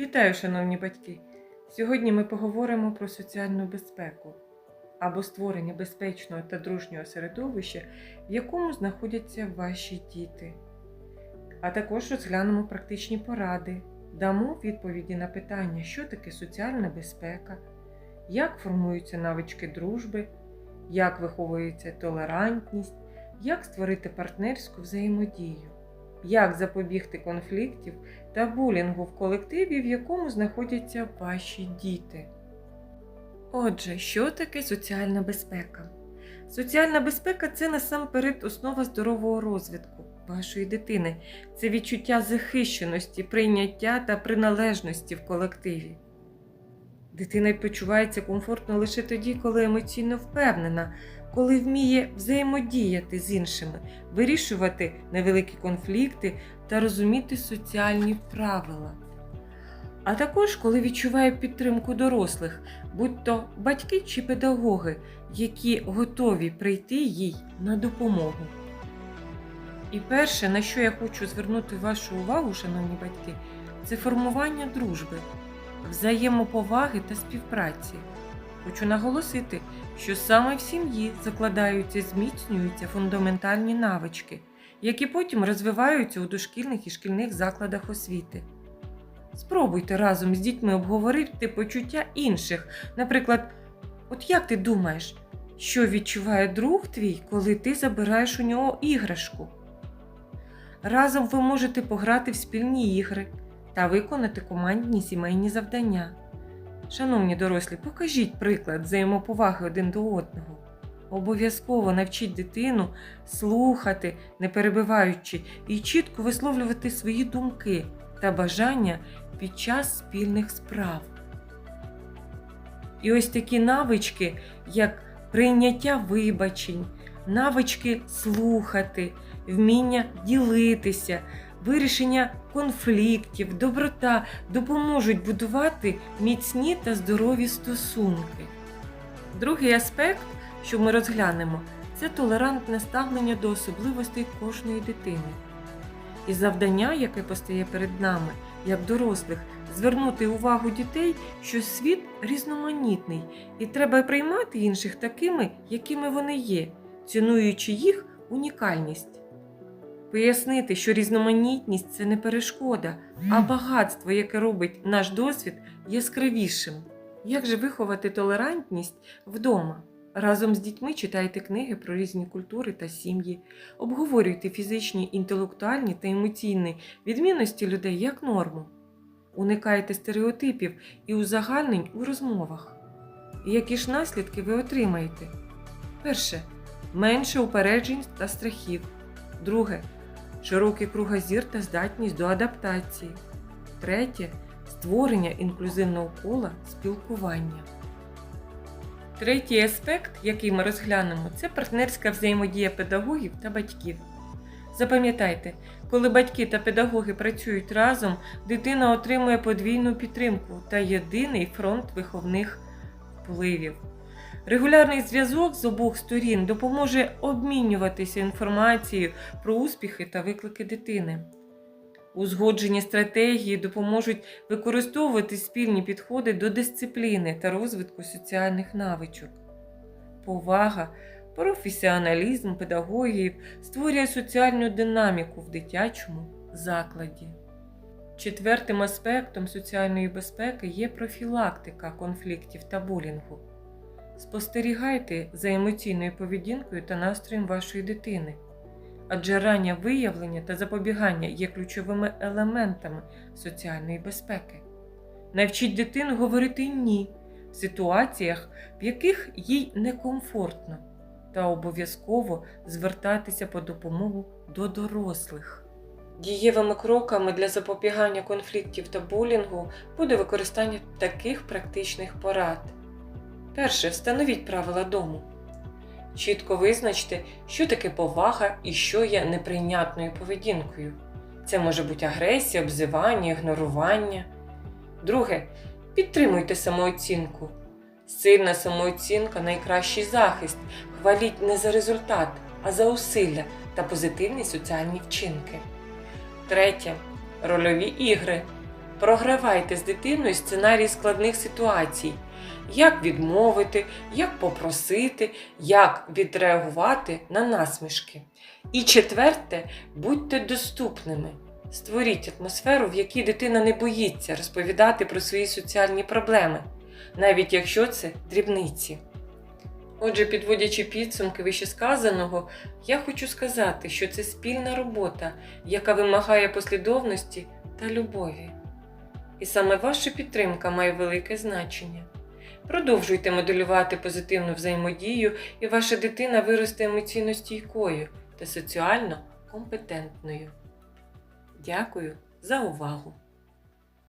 Вітаю, шановні батьки! Сьогодні ми поговоримо про соціальну безпеку або створення безпечного та дружнього середовища, в якому знаходяться ваші діти. А також розглянемо практичні поради, дамо відповіді на питання, що таке соціальна безпека, як формуються навички дружби, як виховується толерантність, як створити партнерську взаємодію, як запобігти конфліктів та булінгу в колективі, в якому знаходяться ваші діти. Отже, що таке соціальна безпека? Соціальна безпека це насамперед основа здорового розвитку вашої дитини, це відчуття захищеності, прийняття та приналежності в колективі. Дитина почувається комфортно лише тоді, коли емоційно впевнена, коли вміє взаємодіяти з іншими, вирішувати невеликі конфлікти та розуміти соціальні правила. А також коли відчуває підтримку дорослих, будь то батьки чи педагоги, які готові прийти їй на допомогу. І перше, на що я хочу звернути вашу увагу, шановні батьки, це формування дружби, взаємоповаги та співпраці. Хочу наголосити, що саме в сім'ї закладаються, зміцнюються фундаментальні навички, які потім розвиваються у дошкільних і шкільних закладах освіти. Спробуйте разом з дітьми обговорити почуття інших. Наприклад, от як ти думаєш, що відчуває друг твій, коли ти забираєш у нього іграшку? Разом ви можете пограти в спільні ігри та виконати командні сімейні завдання. Шановні дорослі, покажіть приклад взаємоповаги один до одного. Обов'язково навчіть дитину слухати, не перебиваючи, і чітко висловлювати свої думки та бажання під час спільних справ. І ось такі навички, як прийняття вибачень, навички слухати, вміння ділитися, вирішення конфліктів, доброта допоможуть будувати міцні та здорові стосунки. Другий аспект, що ми розглянемо, це толерантне ставлення до особливостей кожної дитини. І завдання, яке постає перед нами, як дорослих, звернути увагу дітей, що світ різноманітний, і треба приймати інших такими, якими вони є, цінуючи їх унікальність. Пояснити, що різноманітність це не перешкода, а багатство, яке робить наш досвід яскравішим. Як же виховати толерантність вдома? Разом з дітьми читайте книги про різні культури та сім'ї, обговорюйте фізичні, інтелектуальні та емоційні відмінності людей як норму. Уникайте стереотипів і узагальнень у розмовах. Які ж наслідки ви отримаєте? Перше менше упереджень та страхів. Друге широкий кругозір та здатність до адаптації. Третє створення інклюзивного кола спілкування. Третій аспект, який ми розглянемо, це партнерська взаємодія педагогів та батьків. Запам'ятайте, коли батьки та педагоги працюють разом, дитина отримує подвійну підтримку та єдиний фронт виховних впливів. Регулярний зв'язок з обох сторін допоможе обмінюватися інформацією про успіхи та виклики дитини. Узгоджені стратегії допоможуть використовувати спільні підходи до дисципліни та розвитку соціальних навичок. Повага, професіоналізм педагогів створює соціальну динаміку в дитячому закладі. Четвертим аспектом соціальної безпеки є профілактика конфліктів та булінгу. Спостерігайте за емоційною поведінкою та настроєм вашої дитини, адже раннє виявлення та запобігання є ключовими елементами соціальної безпеки. Навчіть дитину говорити ні в ситуаціях, в яких їй некомфортно, та обов'язково звертатися по допомогу до дорослих. Дієвими кроками для запобігання конфліктів та булінгу буде використання таких практичних порад. Перше, встановіть правила дому. Чітко визначте, що таке повага і що є неприйнятною поведінкою. Це може бути агресія, обзивання, ігнорування. Друге, підтримуйте самооцінку. Сильна самооцінка найкращий захист. Хваліть не за результат, а за усилля та позитивні соціальні вчинки. Третє рольові ігри. Програвайте з дитиною сценарій складних ситуацій. Як відмовити, як попросити, як відреагувати на насмішки. І четверте, будьте доступними. Створіть атмосферу, в якій дитина не боїться розповідати про свої соціальні проблеми, навіть якщо це дрібниці. Отже, підводячи підсумки вищесказаного, я хочу сказати, що це спільна робота, яка вимагає послідовності та любові. І саме ваша підтримка має велике значення. Продовжуйте моделювати позитивну взаємодію, і ваша дитина виросте емоційно стійкою та соціально компетентною. Дякую за увагу!